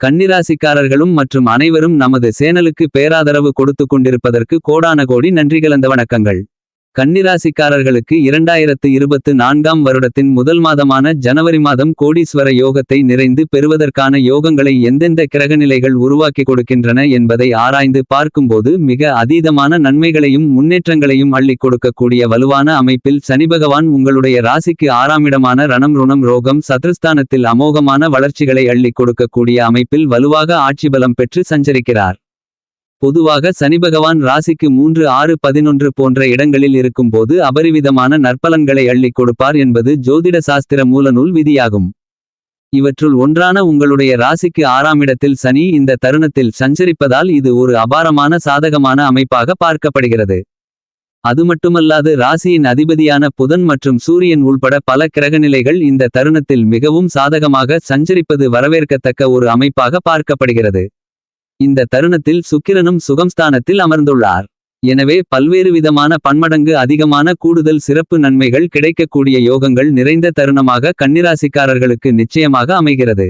கன்னிராசிக்காரர்களும் மற்றும் அனைவரும் நமது சேனலுக்கு பேராதரவு கொடுத்து கொண்டிருப்பதற்கு கோடான கோடி நன்றி கலந்த வணக்கங்கள். கன்னிராசிக்காரர்களுக்கு இரண்டாயிரத்து இருபத்து நான்காம் வருடத்தின் முதல் மாதமான ஜனவரி மாதம் கோடீஸ்வர யோகத்தை நிறைந்து பெறுவதற்கான யோகங்களை எந்தெந்த கிரகநிலைகள் உருவாக்கி கொடுக்கின்றன என்பதை ஆராய்ந்து பார்க்கும்போது மிக அதீதமான நன்மைகளையும் முன்னேற்றங்களையும் அள்ளிக் கொடுக்கக்கூடிய வலுவான அமைப்பில் சனிபகவான் உங்களுடைய ராசிக்கு ஆறாமிடமான ரணம் ருணம் ரோகம் சத்ருஸ்தானத்தில் அமோகமான வளர்ச்சிகளை அள்ளிக் கொடுக்கக்கூடிய அமைப்பில் வலுவாக ஆட்சி பலம் பெற்று சஞ்சரிக்கிறார். பொதுவாக சனிபகவான் ராசிக்கு மூன்று ஆறு பதினொன்று போன்ற இடங்களில் இருக்கும்போது அபரிவிதமான நற்பலன்களை அள்ளிக் கொடுப்பார் என்பது ஜோதிட சாஸ்திர மூலநூல் விதியாகும். இவற்றுள் ஒன்றான உங்களுடைய ராசிக்கு ஆறாம் இடத்தில் சனி இந்த தருணத்தில் சஞ்சரிப்பதால் இது ஒரு அபாரமான சாதகமான அமைப்பாக பார்க்கப்படுகிறது. அது மட்டுமல்லாது ராசியின் அதிபதியான புதன் மற்றும் சூரியன் உள்பட பல கிரகநிலைகள் இந்த தருணத்தில் மிகவும் சாதகமாக சஞ்சரிப்பது வரவேற்கத்தக்க ஒரு அமைப்பாக பார்க்கப்படுகிறது. இந்த தருணத்தில் சுக்கிரனும் சுகம்ஸ்தானத்தில் அமர்ந்துள்ளார். எனவே பல்வேறு விதமான பன்மடங்கு அதிகமான கூடுதல் சிறப்பு நன்மைகள் கிடைக்கக்கூடிய யோகங்கள் நிறைந்த தருணமாக கன்னிராசிக்காரர்களுக்கு நிச்சயமாக அமைகிறது.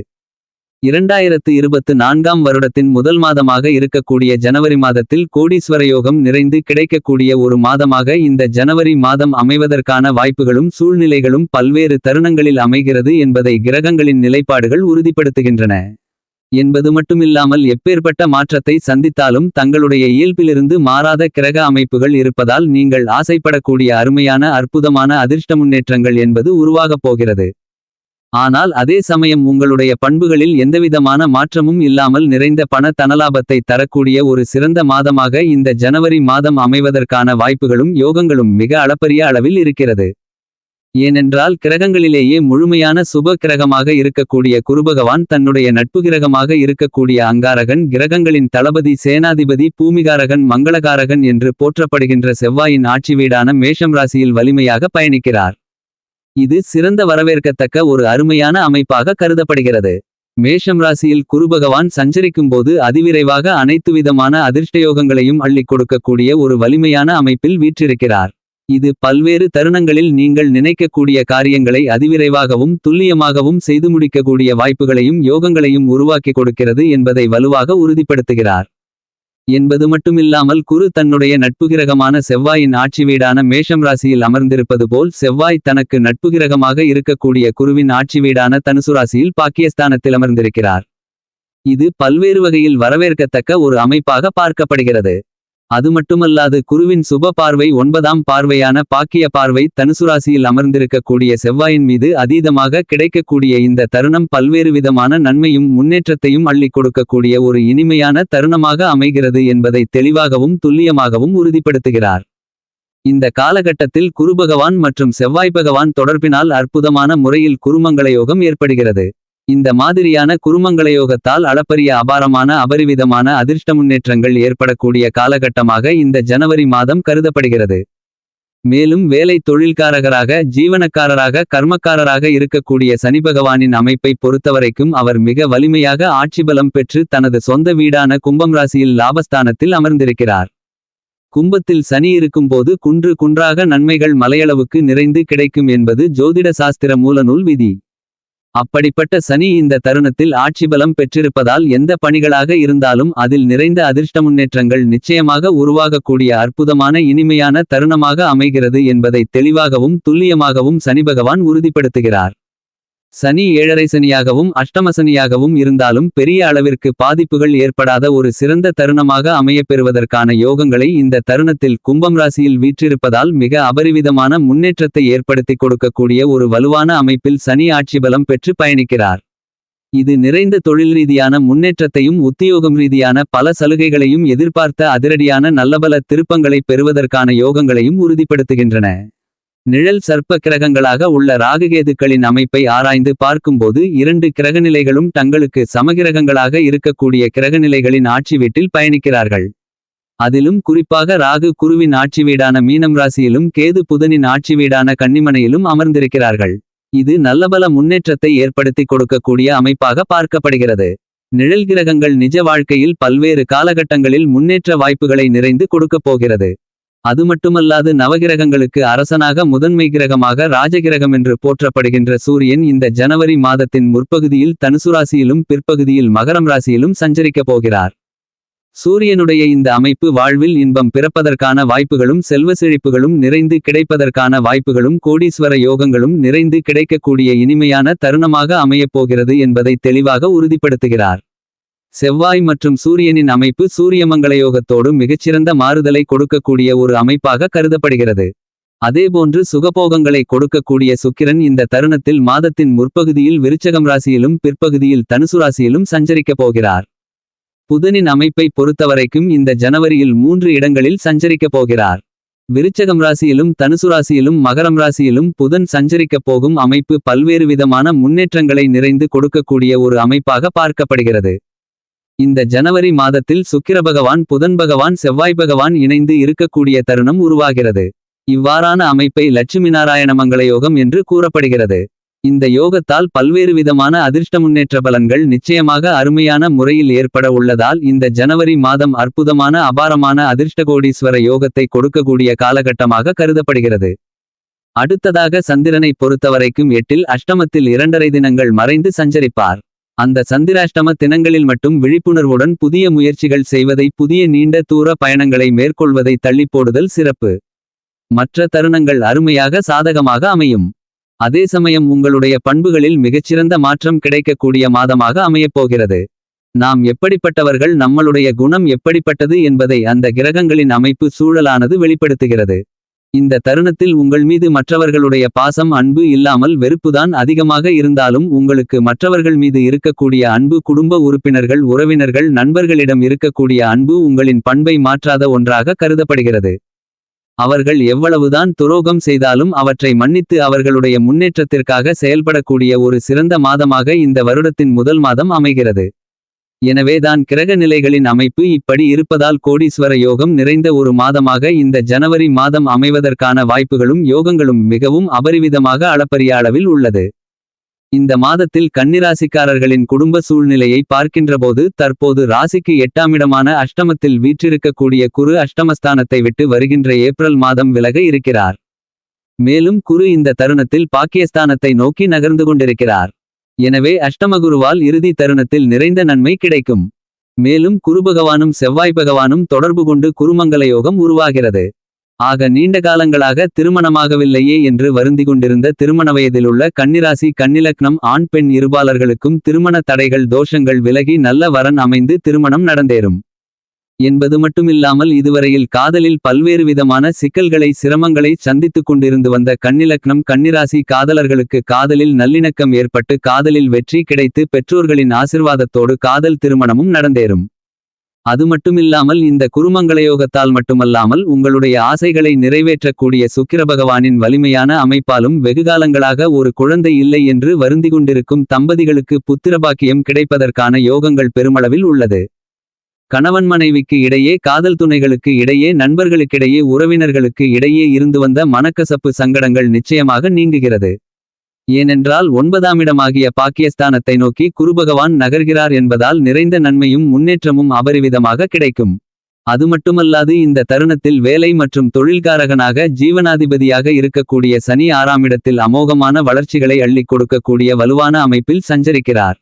இரண்டாயிரத்து இருபத்து நான்காம் வருடத்தின் முதல் மாதமாக இருக்கக்கூடிய ஜனவரி மாதத்தில் கோடீஸ்வர யோகம் நிறைந்து கிடைக்கக்கூடிய ஒரு மாதமாக இந்த ஜனவரி மாதம் அமைவதற்கான வாய்ப்புகளும் சூழ்நிலைகளும் பல்வேறு தருணங்களில் அமைகிறது என்பதை கிரகங்களின் நிலைப்பாடுகள் உறுதிப்படுத்துகின்றன. என்பது மட்டுமில்லாமல் எப்பேற்பட்ட மாற்றத்தை சந்தித்தாலும் தங்களுடைய இயல்பிலிருந்து மாறாத கிரக அமைப்புகள் இருப்பதால் நீங்கள் ஆசைப்படக்கூடிய அருமையான அற்புதமான அதிர்ஷ்ட முன்னேற்றங்கள் என்பது உருவாகப் போகிறது. ஆனால் அதே சமயம் உங்களுடைய பண்புகளில் எந்தவிதமான மாற்றமும் இல்லாமல் நிறைந்த பண தனலாபத்தை தரக்கூடிய ஒரு சிறந்த மாதமாக இந்த ஜனவரி மாதம் அமைவதற்கான வாய்ப்புகளும் யோகங்களும் மிக அளப்பரிய அளவில் இருக்கிறது. ஏனென்றால் கிரகங்களிலேயே முழுமையான சுப கிரகமாக இருக்கக்கூடிய குருபகவான் தன்னுடைய நட்பு கிரகமாக இருக்கக்கூடிய அங்காரகன் கிரகங்களின் தளபதி சேனாதிபதி பூமிகாரகன் மங்களகாரகன் என்று போற்றப்படுகின்ற செவ்வாயின் ஆட்சி வீடான மேஷம் ராசியில் வலிமையாக பயணிக்கிறார். இது சிறந்த வரவேற்கத்தக்க ஒரு அருமையான அமைப்பாக கருதப்படுகிறது. மேஷம் ராசியில் குருபகவான் சஞ்சரிக்கும்போது அதிவிரைவாக அனைத்து விதமான அதிர்ஷ்டயோகங்களையும் அள்ளிக் கொடுக்கக்கூடிய ஒரு வலிமையான அமைப்பில் வீற்றிருக்கிறார். இது பல்வேறு தருணங்களில் நீங்கள் நினைக்கக்கூடிய காரியங்களை அதிவிரைவாகவும் துல்லியமாகவும் செய்து முடிக்கக்கூடிய வாய்ப்புகளையும் யோகங்களையும் உருவாக்கி கொடுக்கிறது என்பதை வலுவாக உறுதிப்படுத்துகிறார். என்பது மட்டுமில்லாமல் குரு தன்னுடைய நட்புகிரகமான செவ்வாயின் ஆட்சி வீடான மேஷம் ராசியில் அமர்ந்திருப்பது போல் செவ்வாய் தனக்கு நட்புகிரகமாக இருக்கக்கூடிய குருவின் ஆட்சி வீடான தனுசு ராசியில் பாக்கியஸ்தானத்தில் அமர்ந்திருக்கிறார். இது பல்வேறு வகையில் வரவேற்கத்தக்க ஒரு அமைப்பாக பார்க்கப்படுகிறது. அது மட்டுமல்லாது குருவின் சுப பார்வை ஒன்பதாம் பார்வையான பாக்கிய பார்வை தனுசுராசியில் அமர்ந்திருக்கக்கூடிய செவ்வாயின் மீது அதீதமாக கிடைக்கக்கூடிய இந்த தருணம் பல்வேறு விதமான நன்மையும் முன்னேற்றத்தையும் அள்ளிக் கொடுக்கக்கூடிய ஒரு இனிமையான தருணமாக அமைகிறது என்பதை தெளிவாகவும் துல்லியமாகவும் உறுதிப்படுத்துகிறார். இந்த காலகட்டத்தில் குருபகவான் மற்றும் செவ்வாய் பகவான் தொடர்பினால் அற்புதமான முறையில் குருமங்களயோகம் ஏற்படுகிறது. இந்த மாதிரியான குருமங்களயோகத்தால் அளப்பரிய அபாரமான அபரிவிதமான அதிர்ஷ்ட முன்னேற்றங்கள் ஏற்படக்கூடிய காலகட்டமாக இந்த ஜனவரி மாதம் கருதப்படுகிறது. மேலும் வேலை தொழில்காரகராக ஜீவனக்காரராக கர்மக்காரராக இருக்கக்கூடிய சனிபகவானின் அமைப்பை பொறுத்தவரைக்கும் அவர் மிக வலிமையாக ஆட்சிபலம் பெற்று தனது சொந்த வீடான கும்பம் ராசியில் லாபஸ்தானத்தில் அமர்ந்திருக்கிறார். கும்பத்தில் சனி இருக்கும்போது குன்று குன்றாக நன்மைகள் மலையளவுக்கு நிறைந்து கிடைக்கும் என்பது ஜோதிட சாஸ்திர மூலநூல் விதி. அப்படிப்பட்ட சனி இந்த தருணத்தில் ஆட்சிபலம் பெற்றிருப்பதால் எந்த பணிகளாக இருந்தாலும் அதில் நிறைந்த அதிர்ஷ்ட முன்னேற்றங்கள் நிச்சயமாக உருவாகக்கூடிய அற்புதமான இனிமையான தருணமாக அமைகிறது என்பதை தெளிவாகவும் துல்லியமாகவும் சனிபகவான் உறுதிப்படுத்துகிறார். சனி ஏழரை சனியாகவும் அஷ்டமசனியாகவும் இருந்தாலும் பெரிய அளவிற்கு பாதிப்புகள் ஏற்படாத ஒரு சிறந்த தருணமாக அமையப்பெறுவதற்கான யோகங்களை இந்த தருணத்தில் கும்பம் ராசியில் வீற்றிருப்பதால் மிக அபரிவிதமான முன்னேற்றத்தை ஏற்படுத்திக் கொடுக்கக்கூடிய ஒரு வலுவான அமைப்பில் சனி ஆட்சி பலம் பெற்று பயணிக்கிறார். இது நிறைந்த தொழில் ரீதியான முன்னேற்றத்தையும் உத்தியோகம் ரீதியான பல சலுகைகளையும் எதிர்பார்த்த அதிரடியான நல்லபல திருப்பங்களை பெறுவதற்கான யோகங்களையும் உறுதிப்படுத்துகின்றன. நிழல் சர்ப்ப கிரகங்களாக உள்ள ராகுகேதுக்களின் அமைப்பை ஆராய்ந்து பார்க்கும்போது இரண்டு கிரகநிலைகளும் தங்களுக்கு சமகிரகங்களாக இருக்கக்கூடிய கிரகநிலைகளின் ஆட்சி வீட்டில் பயணிக்கிறார்கள். அதிலும் குறிப்பாக ராகு குருவின் ஆட்சி வீடான மீனம் ராசியிலும் கேது புதனின் ஆட்சி வீடான கன்னிமனையிலும் அமர்ந்திருக்கிறார்கள். இது நல்லபல முன்னேற்றத்தை ஏற்படுத்திக் கொடுக்கக்கூடிய அமைப்பாக பார்க்கப்படுகிறது. நிழல் கிரகங்கள் நிஜ வாழ்க்கையில் பல்வேறு காலகட்டங்களில் முன்னேற்ற வாய்ப்புகளை நிறைந்து கொடுக்கப் போகிறது. அது மட்டுமல்லாது நவகிரகங்களுக்கு அரசனாக முதன்மை கிரகமாக ராஜகிரகம் என்று போற்றப்படுகின்ற சூரியன் இந்த ஜனவரி மாதத்தின் முற்பகுதியில் தனுசு ராசியிலும் பிற்பகுதியில் மகரம் ராசியிலும் சஞ்சரிக்கப் போகிறார். சூரியனுடைய இந்த அமைப்பு வாழ்வில் இன்பம் பிறப்பதற்கான வாய்ப்புகளும் செல்வ செழிப்புகளும் நிறைந்து கிடைப்பதற்கான வாய்ப்புகளும் கோடீஸ்வர யோகங்களும் நிறைந்து கிடைக்கக்கூடிய இனிமையான தருணமாக அமையப் போகிறது என்பதை தெளிவாக உறுதிப்படுத்துகிறார். செவ்வாய் மற்றும் சூரியனின் அமைப்பு சூரியமங்களயோகத்தோடு மிகச்சிறந்த மாறுதலை கொடுக்கக்கூடிய ஒரு அமைப்பாக கருதப்படுகிறது. அதேபோன்று சுகபோகங்களை கொடுக்கக்கூடிய சுக்கிரன் இந்த தருணத்தில் மாதத்தின் முற்பகுதியில் விருச்சகம் ராசியிலும் பிற்பகுதியில் தனுசு ராசியிலும் சஞ்சரிக்கப் போகிறார். புதனின் அமைப்பை பொறுத்தவரைக்கும் இந்த ஜனவரியில் மூன்று இடங்களில் சஞ்சரிக்கப் போகிறார். விருச்சகம் ராசியிலும் தனுசு ராசியிலும் மகரம் ராசியிலும் புதன் சஞ்சரிக்கப் போகும் அமைப்பு பல்வேறு விதமான முன்னேற்றங்களை நிறைந்து கொடுக்கக்கூடிய ஒரு அமைப்பாக பார்க்கப்படுகிறது. இந்த ஜனவரி மாதத்தில் சுக்கிர பகவான் புதன் பகவான் செவ்வாய் பகவான் இணைந்து இருக்கக்கூடிய தருணம் உருவாகிறது. இவ்வாறான அமைப்பை லட்சுமி நாராயண மங்கள யோகம் என்று கூறப்படுகிறது. இந்த யோகத்தால் பல்வேறு விதமான அதிர்ஷ்ட முன்னேற்ற பலன்கள் நிச்சயமாக அருமையான முறையில் ஏற்பட உள்ளதால் இந்த ஜனவரி மாதம் அற்புதமான அபாரமான அதிர்ஷ்டகோடீஸ்வர யோகத்தை கொடுக்கக்கூடிய காலகட்டமாக கருதப்படுகிறது. அடுத்ததாக சந்திரனை பொறுத்தவரைக்கும் எட்டில் அஷ்டமத்தில் இரண்டரை தினங்கள் மறைந்து சஞ்சரிப்பார். அந்த சந்திராஷ்டம தினங்களில் மட்டும் விழிப்புணர்வுடன் புதிய முயற்சிகள் செய்வதை புதிய நீண்ட தூர பயணங்களை மேற்கொள்வதை தள்ளிப்போடுதல் சிறப்பு. மற்ற தருணங்கள் அருமையாக சாதகமாக அமையும். அதே சமயம் உங்களுடைய பண்புகளில் மிகச்சிறந்த மாற்றம் கிடைக்கக்கூடிய மாதமாக அமையப்போகிறது நாம் எப்படிப்பட்டவர்கள் நம்மளுடைய குணம் எப்படிப்பட்டது என்பதை அந்த கிரகங்களின் அமைப்பு சூழலானது வெளிப்படுத்துகிறது. இந்த தருணத்தில் உங்கள் மீது மற்றவர்களுடைய பாசம் அன்பு இல்லாமல் வெறுப்புதான் அதிகமாக இருந்தாலும் உங்களுக்கு மற்றவர்கள் மீது இருக்கக்கூடிய அன்பு குடும்ப உறுப்பினர்கள் உறவினர்கள் நண்பர்களிடம் இருக்கக்கூடிய அன்பு உங்களின் பண்பை மாற்றாத ஒன்றாக கருதப்படுகிறது. அவர்கள் எவ்வளவுதான் துரோகம் செய்தாலும் அவற்றை மன்னித்து அவர்களுடைய முன்னேற்றத்திற்காக செயல்படக்கூடிய ஒரு சிறந்த மாதமாக இந்த வருடத்தின் முதல் மாதம் அமைகிறது. எனவேதான் கிரக நிலைகளின் அமைப்பு இப்படி இருப்பதால் கோடீஸ்வர யோகம் நிறைந்த ஒரு மாதமாக இந்த ஜனவரி மாதம் அமைவதற்கான வாய்ப்புகளும் யோகங்களும் மிகவும் அபரிவிதமாக அளப்பரிய அளவில் உள்ளது. இந்த மாதத்தில் கன்னிராசிக்காரர்களின் குடும்ப சூழ்நிலையை பார்க்கின்றபோது தற்போது ராசிக்கு எட்டாமிடமான அஷ்டமத்தில் வீற்றிருக்கக்கூடிய குரு அஷ்டமஸ்தானத்தை விட்டு வருகின்ற ஏப்ரல் மாதம் விலக இருக்கிறார். மேலும் குரு இந்த தருணத்தில் பாக்கியஸ்தானத்தை நோக்கி நகர்ந்து கொண்டிருக்கிறார். எனவே அஷ்டமகுருவால் இறுதி தருணத்தில் நிறைந்த நன்மை கிடைக்கும். மேலும் குருபகவானும் செவ்வாய் பகவானும் தொடர்பு கொண்டு குருமங்கல யோகம் உருவாகிறது. ஆக நீண்ட காலங்களாக திருமணமாகவில்லையே என்று வருந்தி கொண்டிருந்த திருமண வயதிலுள்ள கன்னிராசி கன்னிலக்னம் ஆண் பெண் இருபாளர்களுக்கும் திருமண தடைகள் தோஷங்கள் விலகி நல்ல வரன் அமைந்து திருமணம் நடந்தேறும். என்பது மட்டுமில்லாமல் இதுவரையில் காதலில் பல்வேறு விதமான சிக்கல்களை சிரமங்களை சந்தித்துக் கொண்டிருந்து வந்த கன்னிலக்னம் கன்னிராசி காதலர்களுக்கு காதலில் நல்லிணக்கம் ஏற்பட்டு காதலில் வெற்றி கிடைத்து பெற்றோர்களின் ஆசிர்வாதத்தோடு காதல் திருமணமும் நடந்தேறும். அது மட்டுமில்லாமல் இந்த குருமங்களயோகத்தால் மட்டுமல்லாமல் உங்களுடைய ஆசைகளை நிறைவேற்றக்கூடிய சுக்கிர பகவானின் வலிமையான அமைப்பாலும் வெகுகாலங்களாக ஒரு குழந்தை இல்லை என்று வருந்தி கொண்டிருக்கும் தம்பதிகளுக்கு புத்திரபாக்கியம் கிடைப்பதற்கான யோகங்கள் பெருமளவில் உள்ளது. கணவன் மனைவிக்கு இடையே காதல் துணைகளுக்கு இடையே நண்பர்களுக்கிடையே உறவினர்களுக்கு இடையே இருந்து வந்த மனக்கசப்பு சங்கடங்கள் நிச்சயமாக நீங்குகிறது. ஏனென்றால் ஒன்பதாமிடமாகிய பாக்கியஸ்தானத்தை நோக்கி குருபகவான் நகர்கிறார் என்பதால் நிறைந்த நன்மையும் முன்னேற்றமும் அபரிவிதமாக கிடைக்கும். அது மட்டுமல்லாது இந்த தருணத்தில் வேலை மற்றும் தொழில்காரகனாக ஜீவனாதிபதியாக இருக்கக்கூடிய சனி ஆறாமிடத்தில் அமோகமான வளர்ச்சிகளை அள்ளிக் கொடுக்கக்கூடிய வலுவான அமைப்பில் சஞ்சரிக்கிறார்.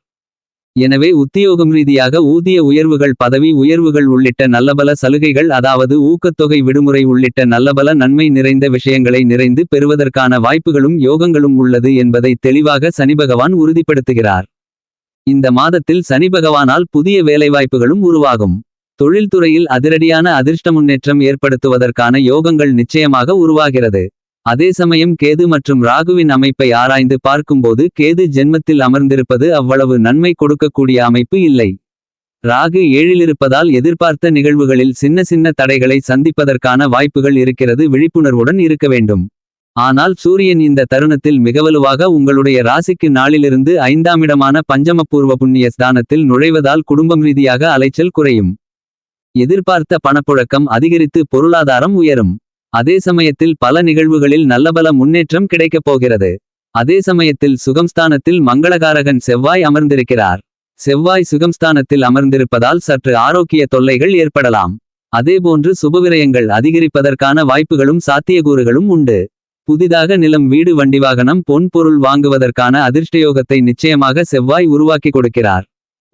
எனவே உத்தியோகம் ரீதியாக ஊதிய உயர்வுகள் பதவி உயர்வுகள் உள்ளிட்ட நல்லபல சலுகைகள் அதாவது ஊக்கத்தொகை விடுமுறை உள்ளிட்ட நல்லபல நன்மை நிறைந்த விஷயங்களை நிறைந்து பெறுவதற்கான வாய்ப்புகளும் யோகங்களும் உள்ளது என்பதை தெளிவாக சனிபகவான் உறுதிப்படுத்துகிறார். இந்த மாதத்தில் சனிபகவானால் புதிய வேலைவாய்ப்புகளும் உருவாகும். தொழில்துறையில் அதிரடியான அதிர்ஷ்ட முன்னேற்றம் ஏற்படுத்துவதற்கான யோகங்கள் நிச்சயமாக உருவாகிறது. அதே சமயம் கேது மற்றும் ராகுவின் அமைப்பை ஆராய்ந்து பார்க்கும்போது கேது ஜென்மத்தில் அமர்ந்திருப்பது அவ்வளவு நன்மை கொடுக்கக்கூடிய அமைப்பு இல்லை. ராகு ஏழிலிருப்பதால் எதிர்பார்த்த நிகழ்வுகளில் சின்ன சின்ன தடைகளை சந்திப்பதற்கான வாய்ப்புகள் இருக்கிறது விழிப்புணர்வுடன் இருக்க வேண்டும். ஆனால் சூரியன் இந்த தருணத்தில் மிகவலுவாக உங்களுடைய ராசிக்கு நாளிலிருந்து ஐந்தாமிடமான பஞ்சமபூர்வ புண்ணிய ஸ்தானத்தில் நுழைவதால் குடும்பம் ரீதியாக அலைச்சல் குறையும். எதிர்பார்த்த பணப்புழக்கம் அதிகரித்து பொருளாதாரம் உயரும். அதே சமயத்தில் பல நிகழ்வுகளில் நல்லபல முன்னேற்றம் கிடைக்கப் போகிறது. அதே சமயத்தில் சுகம்ஸ்தானத்தில் மங்களகாரகன் செவ்வாய் அமர்ந்திருக்கிறார். செவ்வாய் சுகம்ஸ்தானத்தில் அமர்ந்திருப்பதால் சற்று ஆரோக்கிய தொல்லைகள் ஏற்படலாம். அதேபோன்று சுபவிரயங்கள் அதிகரிப்பதற்கான வாய்ப்புகளும் சாத்தியக்கூறுகளும் உண்டு. புதிதாக நிலம் வீடு வண்டி வாகனம் பொன் பொருள் வாங்குவதற்கான அதிர்ஷ்டயோகத்தை நிச்சயமாக செவ்வாய் உருவாக்கி கொடுக்கிறார்.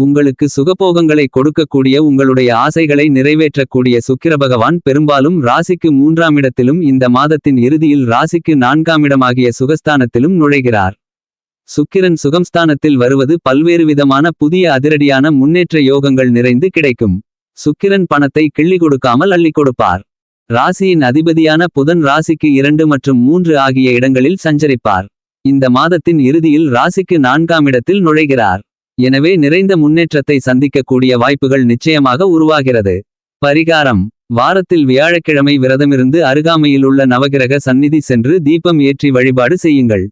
உங்களுக்கு சுகபோகங்களை கொடுக்கக்கூடிய உங்களுடைய ஆசைகளை நிறைவேற்றக்கூடிய சுக்கிர பகவான் பெரும்பாலும் ராசிக்கு மூன்றாம் இடத்திலும் இந்த மாதத்தின் இறுதியில் ராசிக்கு நான்காம் இடமாகிய சுகஸ்தானத்திலும் நுழைகிறார். சுக்கிரன் சுகம்ஸ்தானத்தில் வருவது பல்வேறு விதமான புதிய அதிரடியான முன்னேற்ற யோகங்கள் நிறைந்து கிடைக்கும். சுக்கிரன் பணத்தை கிள்ளி கொடுக்காமல் அள்ளி கொடுப்பார். ராசியின் அதிபதியான புதன் ராசிக்கு இரண்டு மற்றும் மூன்று ஆகிய இடங்களில் சஞ்சரிப்பார். இந்த மாதத்தின் இறுதியில் ராசிக்கு நான்காம் இடத்தில் நுழைகிறார். எனவே நிறைந்த முன்னேற்றத்தை சந்திக்கக்கூடிய வாய்ப்புகள் நிச்சயமாக உருவாகிறது. பரிகாரம். வாரத்தில் வியாழக்கிழமை விரதமிருந்து அருகாமையில் உள்ள நவகிரக சந்நிதி சென்று தீபம் ஏற்றி வழிபாடு செய்யுங்கள்.